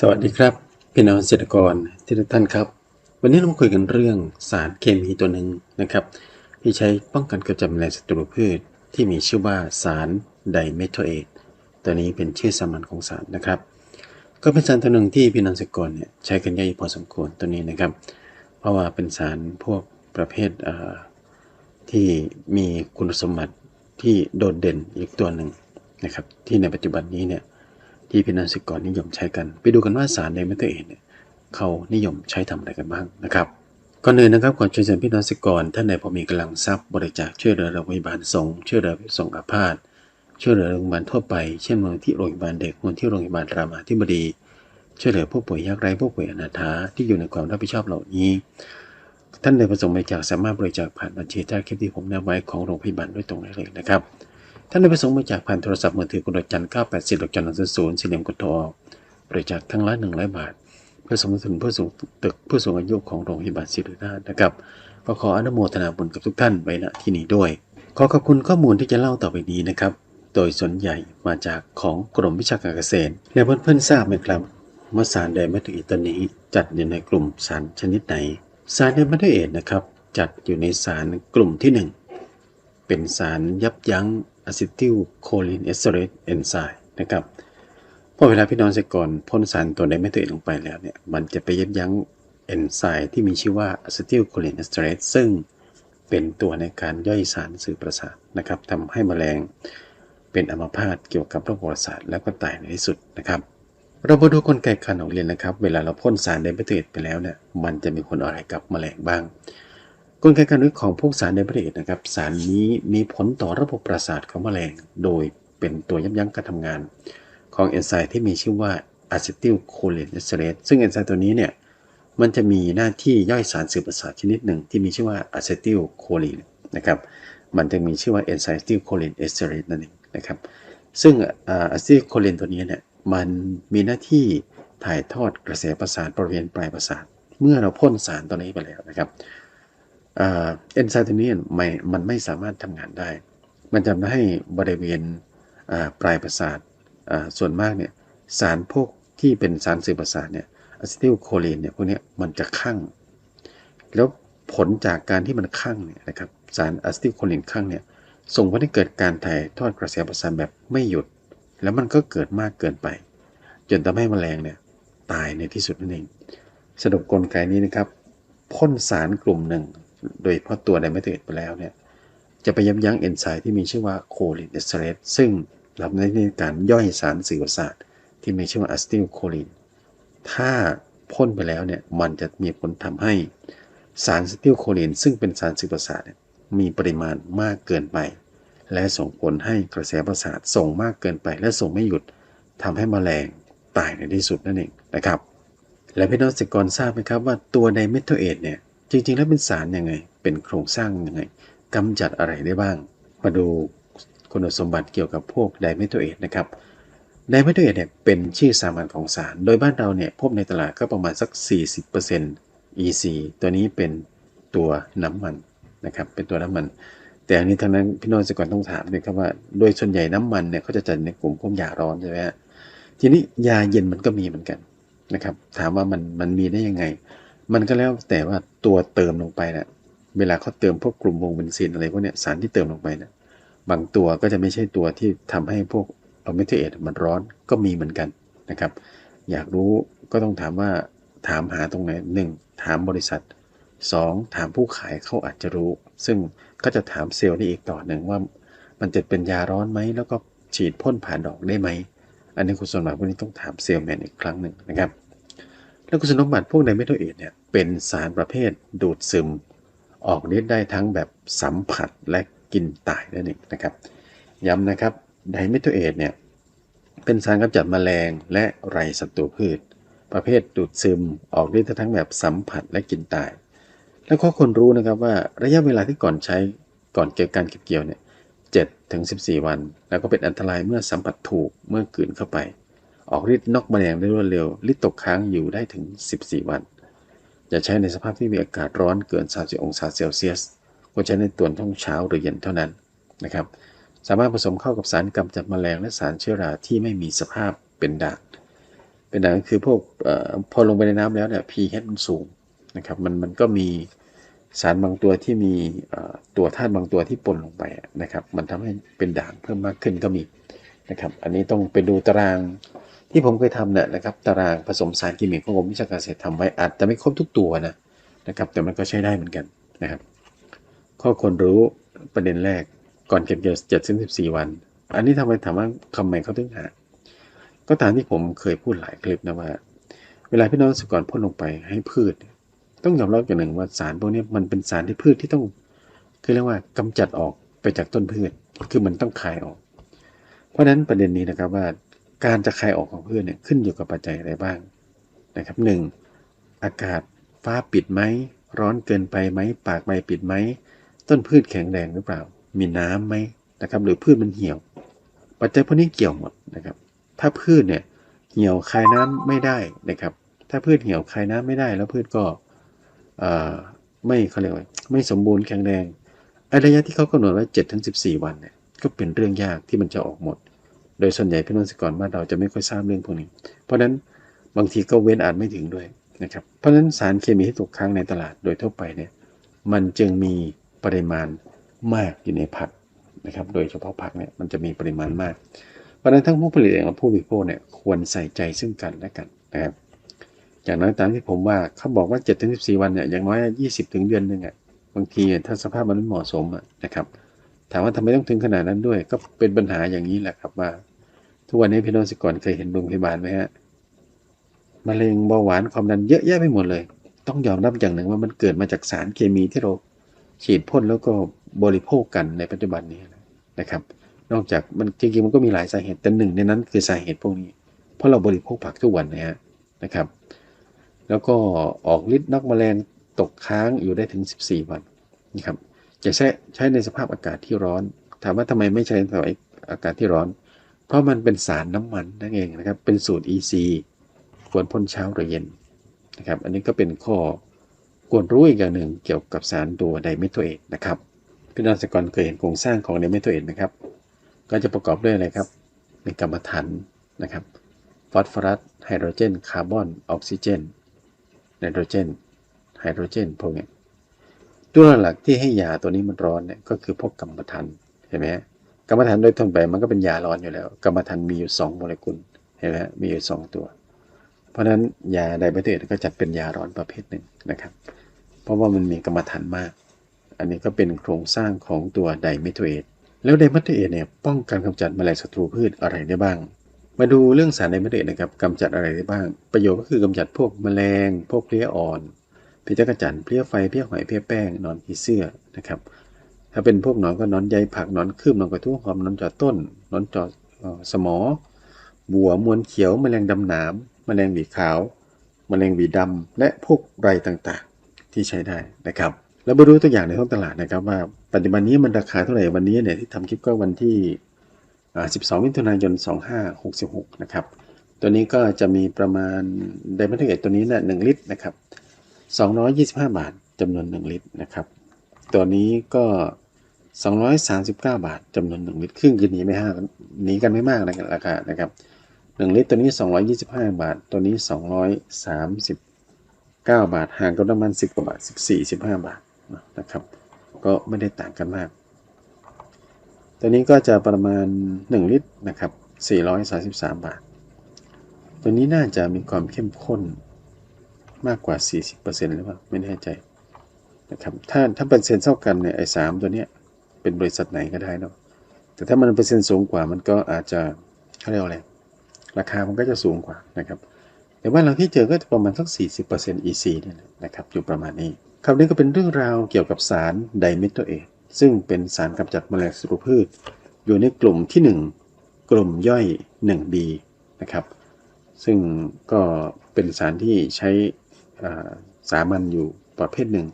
สวัสดีครับพี่น้องเกษตรกรทุกท่านครับ วันนี้เรามาคุยกันเรื่องสารเคมีตัวหนึ่งนะครับที่ใช้ป้องกันกำจัดแมลงศัตรูพืช ที่มีชื่อว่าสารไดเมทโทเอทตัวนี้เป็นชื่อสามัญของสารนะครับ ก็เป็นสารตัวหนึ่งที่พี่น้องเกษตรกรเนี่ยใช้กันเยอะพอสมควรตัวนี้นะครับ เพราะว่าเป็นสารพวกประเภทเที่มีคุณสมบัติที่โดดเด่นอีกตัวหนึ่งนะครับ ที่ในปัจจุบันนี้เนี่ย ที่พี่นักศึกรนิยมใช้กัน ไปดูกันว่าสารในเมทเอทเนี่ยเขานิยมใช้ทำอะไรกันบ้างนะครับก่อนอื่นนะครับก่อนช่วยเสริมพี่นักศึกรท่านใดพอมีกำลังทรัพย์บริจาคช่วยเหลือโรงพยาบาลสงฆ์ช่วยเหลือสงฆ์อาพาธช่วยเหลือโรงพยาบาลทั่วไปเช่นมูลที่โรงพยาบาลเด็กมูลที่โรงพยาบาลรามาธิบดี ช่วยเหลือผู้ป่วยยากไร้ผู้ป่วยอนาถาที่อยู่ในความรับผิดชอบเหล่านี้ ท่านใดประสงค์บริจาคสามารถบริจาคผ่านบัญชีใต้คลิปที่ผมแนำไว้ของโรงพยาบาลด้วยตรงได้เลยนะครับ ท่านใดประสงค์บริจาคผ่านโทรศัพท์มือถือกดดอกจัน980ดอกจัน1 0สี่เหลี่ยมกดโทรออกบริจาคทั้งละ100บาท เพื่อสมทบทุนผู้สูงตึกผู้สูงอายุของโรงพยาบาลศิริราชนะครับก็ขออนุโมทนาบุญกับทุกท่านไว้ณที่นี้ด้วย ขอขอบคุณข้อมูลที่จะเล่าต่อไปนี้นะครับ โดยส่วนใหญ่มาจากของกรมวิชาการเกษตร และเพื่อนๆทราบไหมครับว่าสารไดเมทอิตตัวนี้จัดอยู่ในกลุ่มสารชนิดไหน สารไดเมทเอทนะครับ จัดอยู่ในสารกลุ่มที่หนึ่งเป็นสารยับยั้ง อะซิติลโคลินเอสเตอเรตเอนไซม์นะครับพอเวลาพี่น้องเกษตรกรพ่นสารตัวไดเมทเอทลงไปแล้วเนี่ยมันจะไปยับยั้งเอนไซม์ที่มีชื่อว่าอะซิติลโคลินเอสเตอเรตซึ่งเป็นตัวในการย่อยสารสื่อประสาทนะครับทำให้แมลงเป็นอัมพาตเกี่ยวกับระบบประสาทแล้วก็ตายในที่สุดนะครับ เรามาดูกลไกการออกเรียนนะครับ เวลาเราพ่นสารไดเมทเอทไปแล้วเนี่ยมันจะมีผลอะไรกับแมลงบ้าง กลไกการนึกของพวกสารไดเมทเอทนะครับ สารนี้มีผลต่อระบบประสาทของแมลง โดยเป็นตัวยับยั้งการทำงาน ของเอนไซม์ที่มีชื่อว่าอะซิติลโคเลนเอสเตรตซึ่งเอนไซม์ตัวนี้เนี่ยมันจะมีหน้าที่ย่อยสารสื่อประสาทชนิดหนึ่งที่มีชื่อว่าอะซิติลโคลินนะครับมันจะมีชื่อว่าเอนไซม์อะซิติลโคเลนเอสเตรตนั่นเองนะครับซึ่งอะซิติลโคเลนตัวนี้เนี่ยมันมีหน้าที่ถ่ายทอดกระแสประสาทบริเวณปลายประสาท เมื่อเราพ่นสารตัวนี้ไปแล้วนะครับ เอนไซม์ตัวนี้ไม่มันไม่สามารถทำงานได้ มันจะทำให้บริเวณปลายประสาทส่วนมากเนี่ยสารพวกที่เป็นสารสื่อประสาทเนี่ยอะซิติลโคลีนเนี่ยพวกนี้มันจะคั่ง แล้วผลจากการที่มันคั่งเนี่ยนะครับสารอะซิติลโคลีนคั่งเนี่ยส่งผลให้เกิดการถ่ายทอดกระแสประสาทแบบไม่หยุด แล้วมันก็เกิดมากเกินไป จนทำให้แมลงเนี่ยตายในที่สุดนั่นเองสรุปกลไกนี้นะครับพ่นสารกลุ่มหนึ่ง โดยเฉพาะตัวไดเมทเอทไปแล้วเนี่ยจะไปยับยั้งเอนไซม์ที่มีชื่อว่าโคลินเอสเตอเรตซึ่งรับหน้าที่ในการย่อยสารสื่อประสาทที่มีชื่อว่าอะซิติลโคลิน ถ้าพ่นไปแล้วเนี่ยมันจะมีผลทำให้สารอะซิติลโคลิน ซึ่งเป็นสารสื่อประสาทมีปริมาณมากเกินไป และส่งผลให้กระแสประสาทส่งมากเกินไป และส่งไม่หยุดทำให้แมลงตายในที่สุดนั่นเองนะครับ และพี่น้องเกษตรกรทราบไหมครับว่าตัวไดเมทโทเอทเนี่ย จริง ๆ แล้วเป็นสารยังไง เป็นโครงสร้างยังไงกำจัดอะไรได้บ้าง มาดูคุณสมบัติเกี่ยวกับพวกไดเมทโทเอทนะครับไดเมทโทเอทเนี่ยเป็นชื่อสามัญของสาร โดยบ้านเราเนี่ยพบในตลาดก็ประมาณสัก 40% EC ตัวนี้เป็นตัวน้ำมันนะครับ เป็นตัวน้ำมัน แต่อันนี้ทั้งนั้นพี่น้องเกษตรต้องถามเลยครับว่า โดยส่วนใหญ่น้ำมันเนี่ยเขาจะจัดในกลุ่มพวกยาร้อนใช่ไหมฮะทีนี้ยาเย็นมันก็มีเหมือนกันนะครับ ถามว่ามันมันมีได้ยังไง มันก็แล้วแต่ว่าตัวเติมลงไปนะ่ะเวลาเขาเติมพวกกลุ่มวงเบนซินอะไรพวกเนี้ยสารที่เติมลงไปนะบางตัวก็จะไม่ใช่ตัวที่ทำให้พวกอะเมทิเอทมันร้อนก็มีเหมือนกันนะครับ อยากรู้ก็ต้องถามว่าถามหาตรงไหนหนึ่งถามบริษัท 2. ถามผู้ขายเขาอาจจะรู้ ซึ่งก็จะถามเซลล์ได้อีกต่อหนึ่งว่า มันจะเป็นยาร้อนไหม แล้วก็ฉีดพ่นผ่านดอกได้ไหม อันนี้คุณสมบัติพวกนี้ต้องถามเซลล์แมนอีกครั้งหนึ่งนะครับ แล้วคุณสมบัติพวกไดเมทโทเอทเนี่ยเป็นสารประเภทดูดซึม ออกฤทธิ์ได้ทั้งแบบสัมผัสและกินตายนั่นเองนะครับ ย้ำนะครับไดเมทโทเอทเนี่ยเป็นสารกำจัดแมลงและไรศัตรูพืช ประเภทดูดซึม ออกฤทธิ์ได้ทั้งแบบสัมผัสและกินตาย แล้วก็คนรู้นะครับว่าระยะเวลาที่ก่อนใช้ก่อนเกี่ยวการเก็บเกี่ยวเนี่ย7ถึง14 วัน แล้วก็เป็นอันตรายเมื่อสัมผัสถูกเมื่อกลืนเข้าไป ออกฤทธิ์นอกแมลงได้รวดเร็วฤทธิ์ตกค้างอยู่ได้ถึง 14 วัน จะใช้ในสภาพที่มีอากาศร้อนเกิน 30 องศาเซลเซียสควรใช้ในตอนช่วงเช้าหรือเย็นเท่านั้นนะครับ สามารถผสมเข้ากับสารกำจัดแมลงและสารเชื้อราที่ไม่มีสภาพเป็นด่างเป็นด่างคือพวกอพอลงไปในน้ำแล้วเนี่ย pH มันสูงนะครับ มันมันก็มีสารบางตัวที่มีตัวธาตุบางตัวที่ปนลงไปนะครับ มันทำให้เป็นด่างเพิ่มมากขึ้นก็มีนะครับ อันนี้ต้องไปดูตาราง ที่ผมเคยทำเนี่ยนะครับตารางผสมสารเคมีของกรมวิชาการเกษตรทำไว้อาจจะไม่ครบทุกตัวนะนะครับ แต่มันก็ใช้ได้เหมือนกันนะครับ ข้อควรรู้ประเด็นแรกก่อนเก็บเกี่ยวเจ็ดถึงสิบสี่วัน อันนี้ทำไมถามว่าทำไมเขาถึงหาก็ตามที่ผมเคยพูดหลายคลิปนะว่า เวลาพี่น้องเกษตรกรพ่นลงไปให้พืช ต้องยอมรับอย่างหนึ่งว่าสารพวกนี้มันเป็นสารที่พืชที่ต้อง คือเรียกว่ากำจัดออกไปจากต้นพืช คือมันต้องคายออก เพราะฉะนั้นประเด็นนี้นะครับว่า การจะคลายออกของพืชเนี่ยขึ้นอยู่กับปัจจัยอะไรบ้างนะครับหนึ่งอากาศฟ้าปิดไหมร้อนเกินไปไหมปากใบปิดไหมต้นพืชแข็งแรงหรือเปล่า มีน้ำไหมนะครับ หรือพืชมันเหี่ยว ปัจจัยพวกนี้เกี่ยวหมดนะครับ ถ้าพืชเนี่ยเหี่ยวคายน้ำไม่ได้นะครับ ถ้าพืชเหี่ยวคายน้ำไม่ได้ แล้วพืชก็ไม่เขาเรียกว่าไม่สมบูรณ์แข็งแรงระยะที่เขากำหนดไว้7ถึง14วันเนี่ยก็เป็นเรื่องยากที่มันจะออกหมด โดยส่วนใหญ่พี่น้องเกษตรกรบ้านเราจะไม่ค่อยทราบเรื่องพวกนี้ เพราะฉะนั้นบางทีก็เว้นอาจไม่ถึงด้วยนะครับ เพราะฉะนั้นสารเคมีที่ตกค้างในตลาดโดยทั่วไปเนี่ยมันจึงมีปริมาณมากอยู่ในผักนะครับ โดยเฉพาะผักเนี่ยมันจะมีปริมาณมาก เพราะฉะนั้นทั้งผู้ผลิตเองและผู้บริโภคเนี่ยควรใส่ใจซึ่งกันและกันนะครับ อย่างน้อยตามที่ผมว่าเขาบอกว่า7ถึง14 วันเนี่ยอย่างน้อย 20 ถึงเดือนหนึงอะบางทีถ้าสภาพมันไม่เหมาะสมะนะครับ ถามว่าทำไมต้องถึงขนาดนั้นด้วย ก็เป็นปัญหาอย่างนี้แหละครับว่า ทุกวันนี้พี่น้องเกษตรกรเคยเห็นโรงพยาบาลไหมฮะมะเร็งเบาหวานความดันเยอะแยะไปหมดเลย ต้องยอมรับอย่างหนึ่งว่ามันเกิดมาจากสารเคมีที่เราฉีดพ่นแล้วก็บริโภคกันในปัจจุบันนี้นะครับ นอกจากมันจริงๆมันก็มีหลายสาเหตุแต่หนึ่งในนั้นคือสาเหตุพวกนี้ เพราะเราบริโภคผักทุกวันนะฮะนะครับ แล้วก็ออกฤทธิ์นักแมลงตกค้างอยู่ได้ถึง 14 วันนะครับ จะใช้ใช้ในสภาพอากาศที่ร้อน ถามว่าทำไมไม่ใช้ในสภาพอากาศที่ร้อน เพราะมันเป็นสารน้ำมันนั่นเองนะครับ เป็นสูตร EC ควรพ่นเช้าหรือเย็นนะครับ อันนี้ก็เป็นข้อควรรู้อีกอย่างหนึ่งเกี่ยวกับสารตัวไดเมทโทเอทนะครับพี่น้องเกษตรกรเคยเห็นโครงสร้างของไดเมทโทเอทไหมครับ ก็จะประกอบด้วยอะไรครับ มีกรรมฐานนะครับ ฟอสฟอรัส ไฮโดรเจน คาร์บอน ออกซิเจน ไนโตรเจน ไฮโดรเจนพวกนี้ ตัวหลักที่ให้ยาตัวนี้มันร้อนเนี่ยก็คือพวกกรรมฐานเห็นไหมฮะกรรมฐานโดยทั่วไปมันก็เป็นยาร้อนอยู่แล้ว กรรมฐานมีอยู่2โมเลกุลเห็นไหมฮะมีอยู่ 2 ตัว เพราะฉะนั้นยาไดเบเตอร์ก็จัดเป็นยาร้อนประเภทหนึ่งนะครับ เพราะว่ามันมีกรรมฐานมาก อันนี้ก็เป็นโครงสร้างของตัวไดเมทโทเอทแล้วไดเมทโทเอทเนี่ยป้องกันกำจัดแมลงศัตรูพืชอะไรได้บ้าง มาดูเรื่องสารไดเมทโทเอทนะครับกำจัดอะไรได้บ้าง ประโยชน์ก็คือกำจัดพวกแมลงพวกเพลี้ยอ่อน เพี้ยจักรจันเพลี้ยไฟเพลี้ยหอยเพลี้ยแป้งนอนผีเสื้อนะครับ ถ้าเป็นพวกนอนก็นอนใยผักนอนคืบนอนกระทุ่งหอมนอนจอต้นนอนจอสมอ บัวมวนเขียวแมลงดำหนามแมลงหวีขาวมแมลงหวีดำและพวกไรต่างๆ ที่ใช้ได้นะครับ แล้วมาดูตัวอย่างในท้องตลาดนะครับ ว่าปัจจุบันนี้มันราคาเท่าไหร่วันนี้เนี่ยที่ทำคลิปก็วันที่ 12 มิถุนายน 2566 นะครับ ตัวนี้ก็จะมีประมาณไดมอนด์เอทตัวนี้นี่ย1ลิตรนะครับ 225 บาทจำนวน 1 ลิตรนะครับ ตัวนี้ก็ 239 บาทจำนวน 1 ลิตรครึ่งคือหนีไม่ห้าหนีกันไม่มากนะครับราคานะครับ 1 ลิตรตัวนี้ 225 บาท ตัวนี้ 239 บาทห่างกันประมาณ10กว่าบาท 14 15 บาทนะครับ ก็ไม่ได้ต่างกันมาก ตัวนี้ก็จะประมาณ 1 ลิตรนะครับ433 บาท ตัวนี้น่าจะมีความเข้มข้น มากกว่า 40%หรือเปล่าไม่แน่ใจนะครับถ้าถ้าเปอร์เซ็นต์เท่ากันเนี่ยไอ้สามตัวเนี้ยเป็นบริษัทไหนก็ได้เนาะแต่ถ้ามันเปอร์เซ็นต์สูงกว่ามันก็อาจจะเขาเรียกว่าอะไรราคามันก็จะสูงกว่านะครับแต่ว่าเราที่เจอก็จะประมาณสัก 40% EC เนี่ยนะครับอยู่ประมาณนี้ครับนี่ก็เป็นเรื่องราวเกี่ยวกับสารไดเมทโทเอทซึ่งเป็นสารกำจัดแมลงศัตรูพืช อยู่ในกลุ่มที่ 1 กลุ่มย่อย 1B นะครับ ซึ่งก็เป็นสารที่ใช้ สามัญอยู่ประเภทหนึ่ง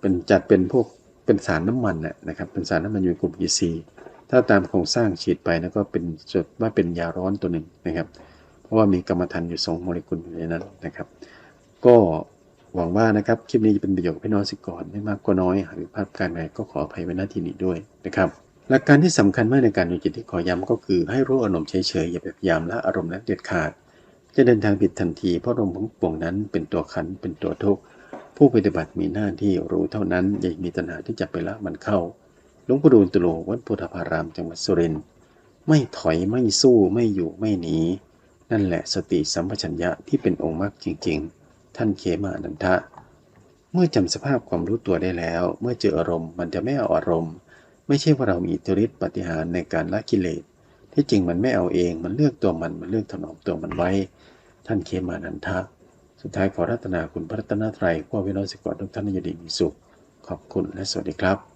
เป็นจัดเป็นพวกเป็นสารน้ำมันนะครับ เป็นสารน้ำมันอยู่กลุ่ม EC ถ้าตามโครงสร้างฉีดไปนะก็เป็นจดว่าเป็นยาร้อนตัวหนึ่งนะครับ เพราะว่ามีกรรมฐานอยู่2โมเลกุลอยู่ในนั้นนะครับ ก็หวังว่านะครับคลิปนี้จะเป็นประโยชน์กับพี่น้องสิกรไม่มากก็น้อยหากผิดพลาดการใดก็ขออภัยไว้หน้าที่นี้ด้วยนะครับหลักการที่สำคัญมากในการดูจิตที่ขอย้ำก็คือให้รู้อารมณ์เฉยๆอย่าไปพยายามละอารมณ์นั้นเด็ดขาด จะเดินทางผิดทันทีเพราะลมของปวงนั้นเป็นตัวขันเป็นตัวทุกข์ผู้ปฏิบัติมีหน้าที่รู้เท่านั้นอย่ามีตัณหาที่จะไปละมันเข้าหลวงปู่ดูลตุโลวัดพุทธพารามจังหวัดสุรินทร์ไม่ถอยไม่สู้ไม่อยู่ไม่หนีนั่นแหละสติสัมปชัญญะที่เป็นองค์มรรคจริง ๆ ท่านเขมานันทะ เมื่อจำสภาพความรู้ตัวได้แล้ว เมื่อเจออารมณ์มันจะไม่เอาอารมณ์ ไม่ใช่ว่าเรามีอิทธิฤทธิปฏิหารในการละกิเลส ที่จริงมันไม่เอาเอง มันเลือกตัวมัน มันเลือกถนอมตัวมันไว้ ท่านเคมานันทะ สุดท้ายขอรัตนาคุณพระรัตนตรัยพวกวิโรจน์สกอตทุกท่านอยู่ดีมีสุข ขอบคุณและสวัสดีครับ